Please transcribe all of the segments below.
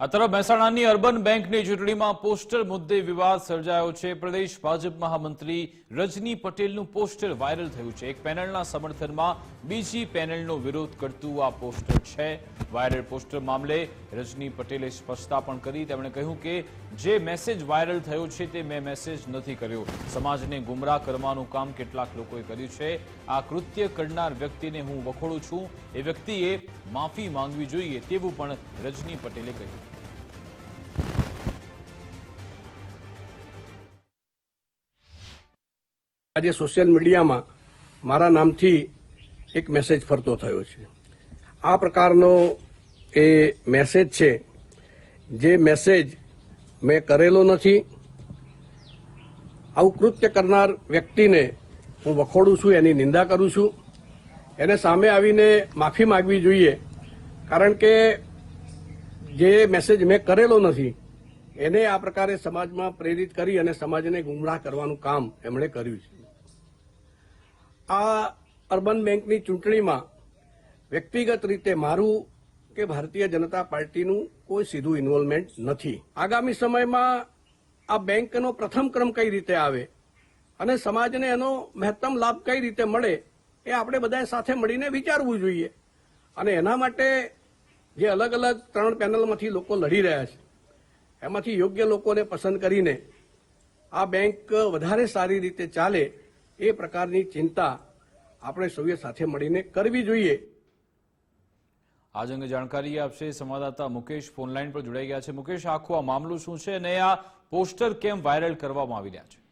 આ તરફ મહેસાણાની અર્બન બેંકની ચૂંટણીમાં પોસ્ટર મુદ્દે વિવાદ સર્જાયો છે. પ્રદેશ ભાજપ મહામંત્રી રજની પટેલનું પોસ્ટર વાયરલ થયું છે. એક પેનલના સમર્થનમાં બીજી પેનલનો વિરોધ કરતું આ પોસ્ટર છે. વાયરલ પોસ્ટર મામલે રજની પટેલે સ્પષ્ટતા પણ કરી. તેમણે કહ્યું કે જે મેસેજ વાયરલ થયો છે તે મેં મેસેજ નથી કર્યો. સમાજને ગુમરાહ કરવાનું કામ કેટલાક લોકોએ કર્યું છે. આ કૃત્ય કરનાર વ્યક્તિને હું વખોડું છું. એ વ્યક્તિએ માફી માંગવી જોઈએ તેવું પણ રજની પટેલે કહ્યું. આજે સોશિયલ મીડિયામાં મારા નામથી એક મેસેજ ફરતો થયો છે. આ પ્રકારનો એ મેસેજ છે, જે મેસેજ મેં કરેલો નથી. આવું કૃત્ય કરનાર વ્યક્તિને હું વખોડું છું, એની નિંદા કરું છું. એને સામે આવીને માફી માગવી જોઈએ, કારણ કે જે મેસેજ મેં કરેલો નથી, એને આ પ્રકારે સમાજમાં પ્રેરિત કરી અને સમાજને ગુમરાહ કરવાનું કામ એમણે કર્યું છે. આ અર્બન બેંકની ચૂંટણીમાં વ્યક્તિગત રીતે મારું કે ભારતીય જનતા પાર્ટીનું કોઈ સીધું ઇન્વોલ્વમેન્ટ નથી. આગામી સમયમાં આ બેંકનો પ્રથમ ક્રમ કઈ રીતે આવે અને સમાજને એનો મહત્તમ લાભ કઈ રીતે મળે એ આપણે બધાએ સાથે મળીને વિચારવું જોઈએ. અને એના માટે જે અલગ અલગ ત્રણ પેનલમાંથી લોકો લડી રહ્યા છે, એમાંથી યોગ્ય લોકોને પસંદ કરીને આ બેંક વધારે સારી રીતે ચાલે એ પ્રકારની ચિંતા આપણે સૌએ સાથે મળીને કરવી જોઈએ. આજ અંગે જાણકારી આપશે સંવાદદાતા મુકેશ ફોનલાઈન પર જોડાઈ ગયા છે. મુકેશ આખું આ મામલું શું છે અને આ પોસ્ટર કેમ વાયરલ કરવામાં આવી રહ્યા છે?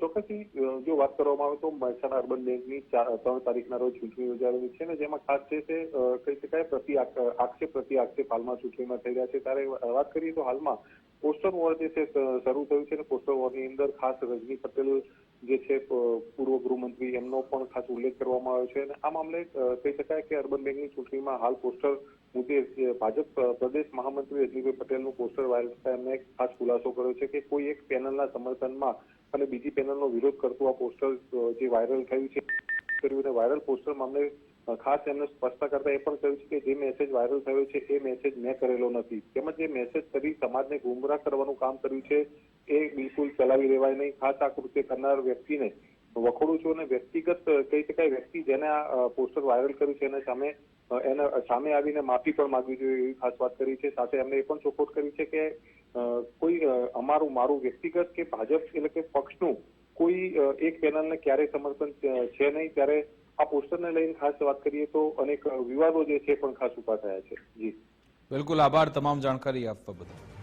ચોક્કસથી જો વાત કરવામાં આવે તો મહેસાણા અર્બન બેંકની ચાર- ત્રણ તારીખના રોજ ચૂંટણી યોજાયેલી છે ને જેમાં ખાસ છે તે અ, કહી શકાય પ્રતિ આક- આક્ષેપ પ્રતિ આક્ષેપ હાલમાં ચૂંટણીમાં થઈ રહ્યા છે. ત્યારે વાત કરીએ તો હાલમાં પોસ્ટર વોર જે છે શરૂ થયું છે અને પોસ્ટર વોરની અંદર ખાસ રજની પટેલ જે છે પૂર્વ ગૃહમંત્રી, એમનો પણ ખાસ ઉલ્લેખ કરવામાં આવ્યો છે. અને આ મામલે કહી શકાય કે અર્બન બેંકની ચૂંટણીમાં હાલ પોસ્ટર મુદ્દે ભાજપ પ્રદેશ મહામંત્રી અજયભાઈ પટેલનું પોસ્ટર વાયરલ થતા એમને ખાસ ખુલાસો કર્યો છે કે કોઈ એક પેનલના સમર્થનમાં અને બીજી પેનલનો વિરોધ કરતું આ પોસ્ટર જે વાયરલ થયું છે, કર્યું અને વાયરલ પોસ્ટર મામલે ખાસ એમને સ્પષ્ટતા કરતા એ પણ કહ્યું છે કે જે મેસેજ વાયરલ થયો છે એ મેસેજ મેં કરેલો નથી. તેમજ જે મેસેજ કરી સમાજને ગુમરાહ કરવાનું કામ કર્યું છે. એ બિલકુલ ચલાવી લેવાય નહીં. ખાસ આ કૃત્ય કરનાર વ્યક્તિને વખોડું છું અને વ્યક્તિગત, કહી શકાય, વ્યક્તિ જેને આ પોસ્ટર વાયરલ કર્યું છે એને સામે એને સામે આવીને માફી પણ માંગવી જોઈએ એવી ખાસ વાત કરી છે. સાથે એમને એ પણ સપોર્ટ કરી છે કે કોઈ અમારું, મારું વ્યક્તિગત કે ભાજપ એટલે કે પક્ષનું કોઈ એક પેનલને ક્યારેય સમર્થન છે નહીં. ત્યારે આ પોસ્ટરને લઈને ખાસ વાત કરીએ તો અનેક વિવાદો જે છે પણ ખાસ ઊભા થયા છે. જી. બિલકુલ આભાર. તમામ જાણકારી આપવા બદલ.